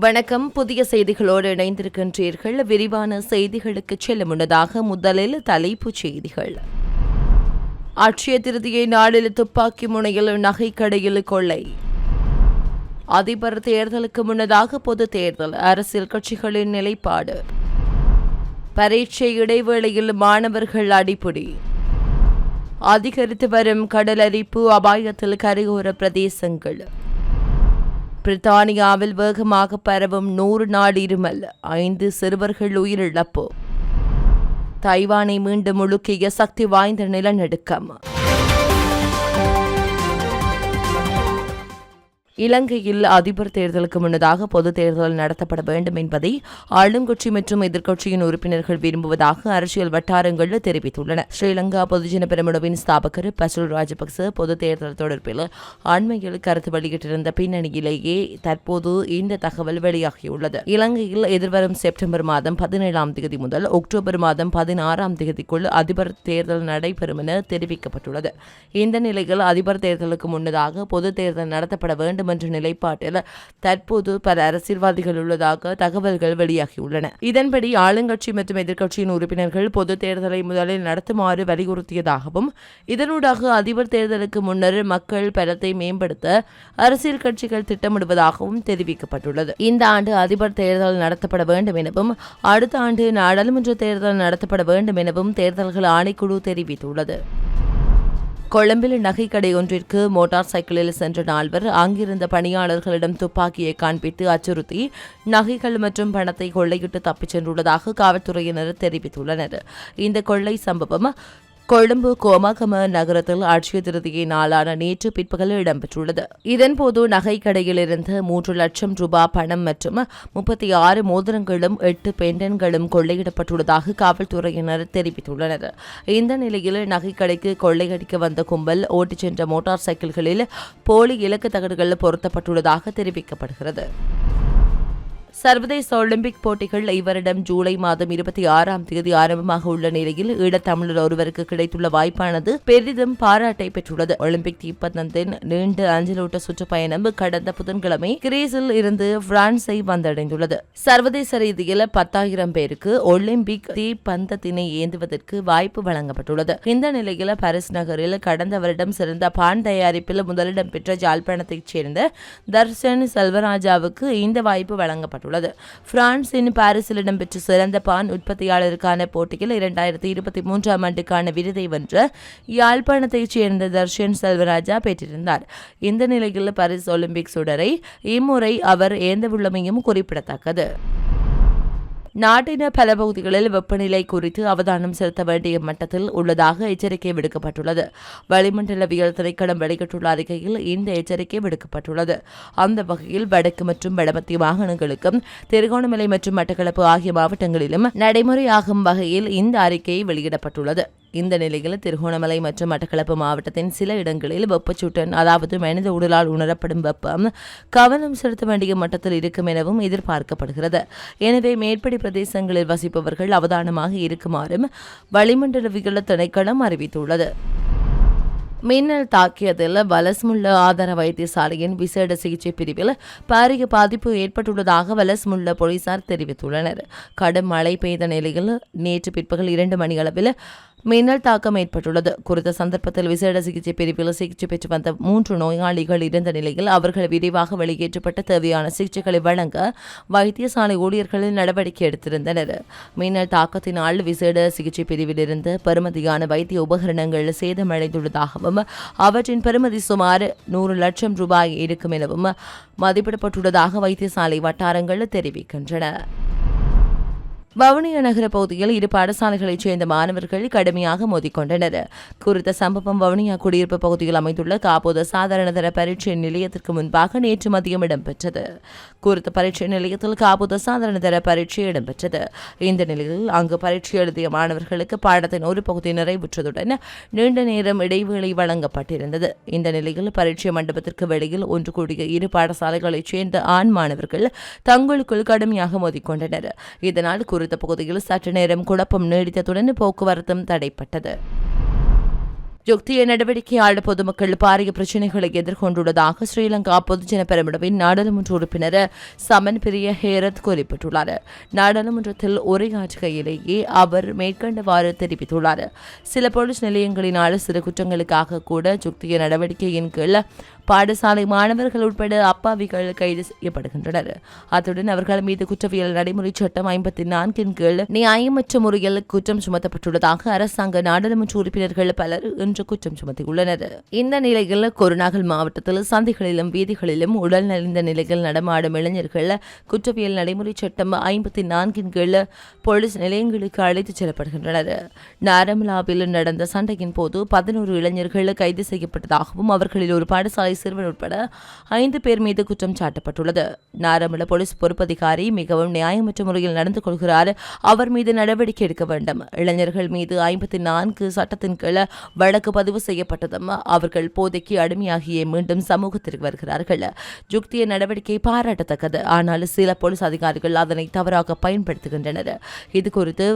வணக்கம். புதிய செய்திகளோடு இணைந்திருக்கின்றீர்கள். விரிவான செய்திகளுக்கு செல்ல முன்னதாக முதலில் தலைப்புச் செய்திகள். அட்சய திருதியை நாளில் துப்பாக்கி முனையில் நகைக்கடையில் கொள்ளை. அதிபர் தேர்தலுக்கு முன்னதாக பொது தேர்தல் அரசியல் கட்சிகளின் நிலைப்பாடு. பரீட்சை இடைவேளையில் மாணவர்கள் அடிப்படை. அதிகரித்து வரும் கடலரிப்பு அபாயத்தில் கரையோர பிரதேசங்கள். பிரித்தானியாவில் வேகமாக பரவும் நூறு நாள் இருமல் ஐந்து சிறுவர்கள் உயிரிழப்பு. தைவானை மீண்டும் முழுக்கிய சக்தி வாய்ந்த நிலநடுக்கம். இலங்கையில் அதிபர் தேர்தலுக்கு முன்னதாக பொது தேர்தல் நடத்தப்பட வேண்டும் என்பதை ஆளுங்கட்சி மற்றும் எதிர்க்கட்சியின் உறுப்பினர்கள் விரும்புவதாக அரசியல் வட்டாரங்கள் தெரிவித்துள்ளன. ஸ்ரீலங்கா பொதுஜன பெருமுடவின் ஸ்தாபகர் பசுல் ராஜபக்ச பொது தேர்தல் தொடர்பில் அண்மையில் கருத்து வெளியிட்டிருந்த பின்னணியிலேயே தற்போது இந்த தகவல் வெளியாகியுள்ளது. இலங்கையில் எதிர்வரும் செப்டம்பர் மாதம் பதினேழாம் தேதி முதல் அக்டோபர் மாதம் பதினாறாம் தேதிக்குள் அதிபர் தேர்தல் நடைபெறும் என தெரிவிக்கப்பட்டுள்ளது. இந்த நிலையில் அதிபர் தேர்தலுக்கு முன்னதாக பொது தேர்தல் நடத்தப்பட வேண்டும் என்ற நிலைப்பாட்டில் தற்போது பல அரசியல்வாதிகள் உள்ளதாக தகவல்கள் வெளியாகியுள்ளன. இதன்படி ஆளுங்கட்சி மற்றும் எதிர்க்கட்சியின் உறுப்பினர்கள் பொது தேர்தலை முதலில் நடத்துமாறு வலியுறுத்தியதாகவும் இதனூடாக அதிபர் தேர்தலுக்கு முன்னர் மக்கள் பலத்தை மேம்படுத்த அரசியல் கட்சிகள் திட்டமிடுவதாகவும் தெரிவிக்கப்பட்டுள்ளது. இந்த ஆண்டு அதிபர் தேர்தல் நடத்தப்பட வேண்டும் எனவும் அடுத்த ஆண்டு நாடாளுமன்ற தேர்தல் நடத்தப்பட வேண்டும் எனவும் தேர்தல்கள் ஆணைக்குழு தெரிவித்துள்ளது. கொழும்பில் நகைக்கடை ஒன்றிற்கு மோட்டார் சைக்கிளில் சென்ற நால்வர் அங்கிருந்த பணியாளர்களிடம் துப்பாக்கியை காண்பித்து அச்சுறுத்தி நகைகள் மற்றும் பணத்தை கொள்ளையிட்டு தப்பிச் சென்றுள்ளதாக காவல்துறையினர் தெரிவித்துள்ளனர். இந்த கொள்ளை சம்பவம் கொழும்பு கோமாகம நகரத்தில் ஆட்சிய திருதியை நாளான நேற்று பிற்பகல் இடம்பெற்றுள்ளது. இதன்போது நகைக்கடையிலிருந்து மூன்று லட்சம் ரூபாய் பணம் மற்றும் முப்பத்தி ஆறு மோதிரங்களும் எட்டு பெண்டன்களும் கொள்ளையிடப்பட்டுள்ளதாக காவல்துறையினர் தெரிவித்துள்ளனர். இந்த நிலையில் நகைக்கடைக்கு கொள்ளையடிக்க வந்த கும்பல் ஓட்டிச் சென்ற மோட்டார் சைக்கிள்களில் போலி இலக்கு தகடுகள் பொருத்தப்பட்டுள்ளதாக தெரிவிக்கப்படுகிறது. சர்வதேச ஒலிம்பிக் போட்டிகள் இவரிடம் ஜூலை மாதம் இருபத்தி ஆறாம் தேதி ஆரம்பமாக உள்ள நிலையில் ஈழத்தமிழர் ஒருவருக்கு கிடைத்துள்ள வாய்ப்பானது பெரிதும் பாராட்டை பெற்றுள்ளது. ஒலிம்பிக் தீப்பந்தத்தின் நீண்ட அஞ்சலூட்ட சுற்றுப்பயணம் கடந்த புதன்கிழமை கிரீஸில் இருந்து பிரான்ஸை வந்தடைந்துள்ளது. சர்வதேச ரீதியில் பத்தாயிரம் பேருக்கு ஒலிம்பிக் தீப்பந்தத்தினை ஏந்துவதற்கு வாய்ப்பு வழங்கப்பட்டுள்ளது. இந்த நிலையில் பாரிஸ் நகரில் கடந்த வருடம் சிறந்த பான் தயாரிப்பில் முதலிடம் பெற்ற ஜாழ்ப்பாணத்தைச் சேர்ந்த தர்ஷன் செல்வராஜாவுக்கு இந்த வாய்ப்பு வழங்கப்பட்டுள்ளது. உள்ளது பிரான்சின் பாரிஸில் இடம்பெற்ற சிறந்த பான் உற்பத்தியாளருக்கான போட்டியில் இரண்டாயிரத்தி இருபத்தி மூன்றாம் ஆண்டுக்கான விருதை வென்ற யாழ்ப்பாணத்தைச் சேர்ந்த தர்ஷன் செல்வராஜா பெற்றிருந்தார். இந்த நிலையில் பாரிஸ் ஒலிம்பிக் சுடரை இம்முறை அவர் ஏந்தவுள்ளமையும் குறிப்பிடத்தக்கது. நாட்டின பல பகுதிகளில் வெப்பநிலை குறித்து அவதானம் செலுத்த வேண்டிய மட்டத்தில் உள்ளதாக எச்சரிக்கை விடுக்கப்பட்டுள்ளது. வளிமண்டலவியல் திணைக்களம் வெளியிட்டுள்ள அறிக்கையில் இந்த எச்சரிக்கை விடுக்கப்பட்டுள்ளது. அந்த வகையில் வடக்கு மற்றும் வடமத்திய மாகாணங்களுக்கும் திருகோணமலை மற்றும் மட்டக்களப்பு ஆகிய மாவட்டங்களிலும் நடைமுறையாகும் வகையில் இந்த அறிக்கை வெளியிடப்பட்டுள்ளது. இந்த நிலையில் திருகோணமலை மற்றும் மட்டக்களப்பு மாவட்டத்தின் சில இடங்களில் வெப்பச்சூட்டன் அதாவது மனித உடலால் உணரப்படும் வெப்பம் கவனம் செலுத்த வேண்டிய மட்டத்தில் இருக்கும் எனவும் எதிர்பார்க்கப்படுகிறது. எனவே மேற்படி பிரதேசங்களில் வசிப்பவர்கள் அவதானமாக இருக்குமாறும் வளிமண்டலவியல் திணைக்களம் அறிவித்துள்ளது. மின்னல் தாக்கியதில் வலஸ்முள்ள ஆதார வைத்தியசாலையின் விசேட சிகிச்சை பிரிவில் பாரிய பாதிப்பு ஏற்பட்டுள்ளதாக வலஸ்முள்ள போலீசார் தெரிவித்துள்ளனர். கடும் மழை பெய்த நிலையில் நேற்று பிற்பகல் இரண்டு மணியளவில் மின்னல் தாக்கம் ஏற்பட்டுள்ளது. குறித்த சந்தர்ப்பத்தில் விசேட சிகிச்சை பிரிவில் சிகிச்சை பெற்று வந்த மூன்று நோயாளிகள் இருந்த நிலையில் அவர்கள் விரைவாக வெளியேற்றப்பட்ட தேவையான சிகிச்சைகளை வழங்க வைத்தியசாலை ஊழியர்களில் நடவடிக்கை எடுத்திருந்தனர். மின்னல் தாக்கத்தினால் விசேட சிகிச்சை பிரிவிலிருந்து பெறுமதியான வைத்திய உபகரணங்கள் சேதமடைந்துள்ளதாகவும் அவற்றின் பெறுமதி சுமார் நூறு லட்சம் ரூபாய் இருக்கும் எனவும் மதிப்பிடப்பட்டுள்ளதாக வைத்தியசாலை வட்டாரங்கள் தெரிவிக்கின்றன. வவுனியா நகர பகுதியில் இரு பாடசாலைகளைச் சேர்ந்த மாணவர்கள் கடுமையாக மோதிக்கொண்டனர். குறித்த சம்பவம் வவுனியா குடியிருப்பு பகுதியில் அமைந்துள்ள காப்போத சாதாரணதர பரீட்சை நிலையத்திற்கு முன்பாக நேற்று மதியம் இடம்பெற்றது. குறித்த பரீட்சை நிலையத்தில் காப்போத சாதாரணதர பரீட்சை இடம்பெற்றது. இந்த நிலையில் அங்கு பரீட்சை எழுதிய மாணவர்களுக்கு பாடத்தின் ஒரு பகுதி நிறைவுற்றதுடன் நீண்ட நேரம் இடைவேளை வழங்கப்பட்டிருந்தது. இந்த நிலையில் பரீட்சை மண்டபத்திற்கு வெளியில் ஒன்று கூடிய இரு பாடசாலைகளைச் சேர்ந்த ஆண் மாணவர்கள் தங்களுக்குள் கடுமையாக மோதிக்கொண்டனர். இதனால் குறித்த பகுதியில் சற்று நேரம் குழப்பம் நீடித்ததுடன் போக்குவரத்தும் தடைப்பட்டது. யுக்திய நடவடிக்கையாளர் பொதுமக்கள் பாரிய பிரச்சினைகளை எதிர்கொண்டுள்ளதாக ஸ்ரீலங்கா பொதுஜன பெருமிடவின் நாடாளுமன்ற உறுப்பினர் சமன் பிரிய ஹேரத் குறிப்பிட்டுள்ளார். நாடாளுமன்றத்தில் உரையாற்றுகையிலேயே அவர் மேற்கண்டவாறு தெரிவித்துள்ளார். சில போலீஸ் நிலையங்களினால் சிறு குற்றங்களுக்காக கூட யுக்திய நடவடிக்கையின் கீழ் பாடசாலை மாணவர்கள் உட்பட அப்பாவிகள் கைது செய்யப்படுகின்றனர். அத்துடன் அவர்கள் மீது குற்றவியல் நடைமுறை சட்டம் ஐம்பத்தி நான்கின் கீழ் நியாயமற்ற முறையில் குற்றம் சுமத்தப்பட்டுள்ளதாக அரசாங்க நாடாளுமன்ற உறுப்பினர்கள் பலர் இன்று குற்றம் சுமத்தியுள்ளனர். இந்த நிலையில் கொருநாகல் மாவட்டத்தில் சந்தைகளிலும் வீதிகளிலும் உடல் நலிந்த நிலையில் நடமாடும் இளைஞர்கள் குற்றவியல் நடைமுறை சட்டம் ஐம்பத்தி நான்கின் கீழ் போலீஸ் நிலையங்களுக்கு அழைத்துச் செல்லப்படுகின்றனர். நாரமலாவில் நடந்த சண்டையின் போது பதினோரு இளைஞர்கள் கைது செய்யப்பட்டதாகவும் அவர்களில் ஒரு பாடசாலை சிறுவன் உட்பட ஐந்து பேர் மீது குற்றம் சாட்டப்பட்டுள்ளது. நாரமல போலீஸ் பொறுப்பதிகாரி மிகவும் நியாயமற்ற முறையில் நடந்து கொள்கிறார். அவர் மீது நடவடிக்கை எடுக்க வேண்டும். இளைஞர்கள் மீது ஐம்பத்தி நான்கு சட்டத்தின் கீழ் வழக்கு பதிவு செய்யப்பட்டதும் அவர்கள் போதைக்கு அடிமையாகியே மீண்டும் சமூகத்திற்கு வருகிறார்கள். யுக்திய நடவடிக்கை பாராட்டத்தக்கது. ஆனால் சில போலீஸ் அதிகாரிகள் அதனை தவறாக பயன்படுத்துகின்றனர். இது குறித்து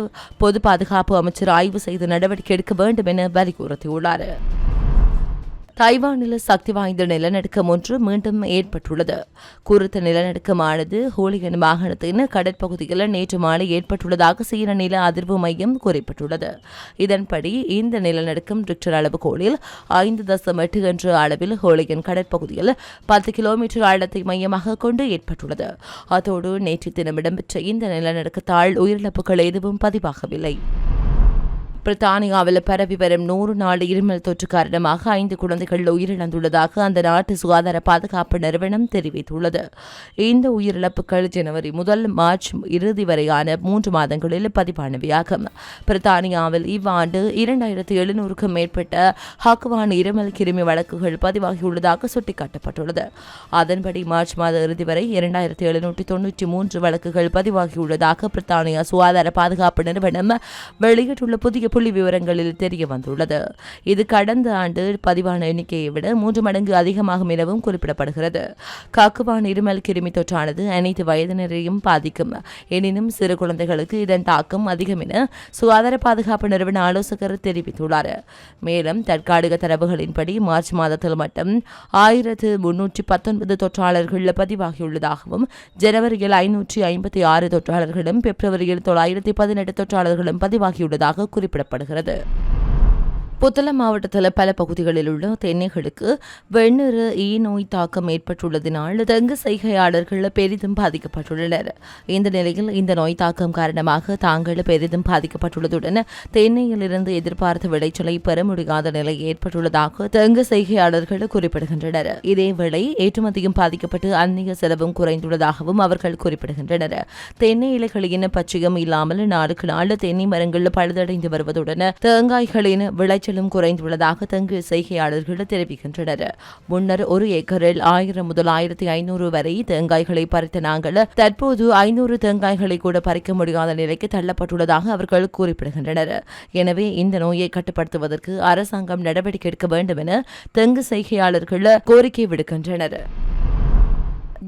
பொது பாதுகாப்பு அமைச்சர் ஆய்வு செய்து நடவடிக்கை எடுக்க வேண்டும் என வலியுறுத்தியுள்ளார். தைவானில் சக்தி வாய்ந்த நிலநடுக்கம் ஒன்று மீண்டும் ஏற்பட்டுள்ளது. குறித்த நிலநடுக்கமானது ஹோலிகன் மாகாணத்தின் கடற்பகுதியில் நேற்று மாலை ஏற்பட்டுள்ளதாக சீன நில அதிர்வு மையம் குறிப்பிட்டுள்ளது. இதன்படி இந்த நிலநடுக்கம் ரிக்டர் அளவுகோலில் ஐந்து தசம் எட்டு என்ற அளவில் ஹோலிகன் கடற்பகுதியில் பத்து கிலோமீட்டர் ஆழத்தை மையமாக கொண்டு ஏற்பட்டுள்ளது. அதோடு நேற்று தினம் இடம்பெற்ற இந்த நிலநடுக்கத்தால் உயிரிழப்புகள் எதுவும் பதிவாகவில்லை. பிரித்தானியாவில் பரவி வரும் நூறு நாள் இருமல் தொற்று காரணமாக ஐந்து குழந்தைகள் உயிரிழந்துள்ளதாக அந்த நாட்டு சுகாதார பாதுகாப்பு நிறுவனம் தெரிவித்துள்ளது. இந்த உயிரிழப்புகள் ஜனவரி முதல் மார்ச் இறுதி வரையான மூன்று மாதங்களில் பதிவானவையாகும். பிரித்தானியாவில் இவ்வாண்டு இரண்டாயிரத்தி எழுநூறுக்கும் மேற்பட்ட ஹக்குவான் இருமல் கிருமி வழக்குகள் பதிவாகியுள்ளதாக சுட்டிக்காட்டப்பட்டுள்ளது. அதன்படி மார்ச் மாத இறுதி வரை இரண்டாயிரத்தி எழுநூற்றி தொன்னூற்றி மூன்று வழக்குகள் பதிவாகியுள்ளதாக பிரித்தானியா சுகாதார பாதுகாப்பு நிறுவனம் வெளியிட்டுள்ள புதிய புள்ளி விவரங்களில் தெரிய வந்துள்ளது. இது கடந்த ஆண்டு பதிவான எண்ணிக்கையை விட மூன்று மடங்கு அதிகமாகும் எனவும் குறிப்பிடப்படுகிறது. காக்குவான் இருமல் கிருமி தொற்றானது அனைத்து வயதினரையும் பாதிக்கும். எனினும் சிறு குழந்தைகளுக்கு இதன் தாக்கம் அதிகம் என சுகாதார பாதுகாப்பு நிறுவன ஆலோசகர் தெரிவித்துள்ளார். மேலும் தற்காலிக தரவுகளின்படி மார்ச் மாதத்தில் மட்டும் ஆயிரத்து முன்னூற்றி பத்தொன்பது தொற்றாளர்கள் பதிவாகியுள்ளதாகவும் ஜனவரியில் ஐநூற்றி ஐம்பத்தி ஆறு தொற்றாளர்களும் பிப்ரவரியில் தொள்ளாயிரத்தி பதினெட்டு தொற்றாளர்களும் பதிவாகியுள்ளதாக குறிப்பிடப்படுகிறது புத்தளம் மாவட்டத்தில் பல பகுதிகளில் உள்ள தென்னைகளுக்கு வெண்ணிற ஈ நோய் தாக்கம் ஏற்பட்டுள்ளதினால் தெங்கு செய்கையாளர்கள் பெரிதும் பாதிக்கப்பட்டுள்ளனர். இந்த நிலையில் இந்த நோய் தாக்கம் காரணமாக தாங்கள் பெரிதும் பாதிக்கப்பட்டுள்ளதுடன் தென்னையிலிருந்து எதிர்பார்த்த விளைச்சலை பெற முடியாத நிலை ஏற்பட்டுள்ளதாக தெங்கு செய்கையாளர்கள் குறிப்பிடுகின்றனர். இதேவேளை ஏற்றுமதியும் பாதிக்கப்பட்டு அந்நிய செலவும் குறைந்துள்ளதாகவும் அவர்கள் குறிப்பிடுகின்றனர். தென்னை இலைகளின் பச்சையும் இல்லாமல் நாளுக்கு நாள் தென்னை மரங்கள் பழுதடைந்து வருவதுடன் தேங்காய்களின் விளைச்சல் விளைச்சலும் குறைந்துள்ளதாக தெங்கு செய்கையாளர்கள் தெரிவிக்கின்றனர். முன்னர் ஒரு ஏக்கரில் ஆயிரம் முதல் ஆயிரத்தி ஐநூறு வரை தேங்காய்களை பறித்த நாங்கள் தற்போது ஐநூறு தேங்காய்களை கூட பறிக்க முடியாத நிலைக்கு தள்ளப்பட்டுள்ளதாக அவர்கள் குறிப்பிடுகின்றனர். எனவே இந்த நோயை கட்டுப்படுத்துவதற்கு அரசாங்கம் நடவடிக்கை எடுக்க வேண்டும் என தெங்கு செய்கையாளர்கள் கோரிக்கை விடுக்கின்றனர்.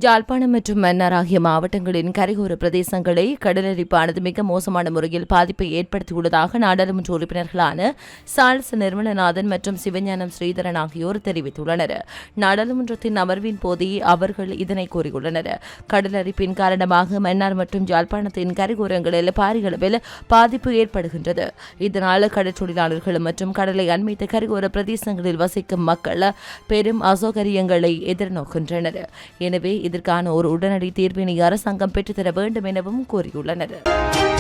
ஜாழ்ப்பாணம் மற்றும் மன்னார் ஆகிய மாவட்டங்களின் கரையோர பிரதேசங்களை கடலரிப்பானது மிக மோசமான முறையில் பாதிப்பை ஏற்படுத்தியுள்ளதாக நாடாளுமன்ற உறுப்பினர்களான சால்ஸ் நிர்மலநாதன் மற்றும் சிவஞானம் ஸ்ரீதரன் ஆகியோர் தெரிவித்துள்ளனர். நாடாளுமன்றத்தின் அமர்வின் போதே அவர்கள் இதனை கூறியுள்ளனர். கடலரிப்பின் காரணமாக மன்னார் மற்றும் ஜாழ்ப்பாணத்தின் கரையோரங்களில் பாரிய அளவில் பாதிப்பு ஏற்படுகின்றது. இதனால் கடற்றொழிலாளர்கள் மற்றும் கடலை அண்மித்த கரையோர பிரதேசங்களில் வசிக்கும் மக்கள் பெரும் அசௌகரியங்களை எதிர்நோக்கின்றனர். எனவே இதற்கான ஒரு உடனடி தீர்ப்பினை அரசாங்கம் பெற்றுத்தர வேண்டும் எனவும் கோரியுள்ளனர்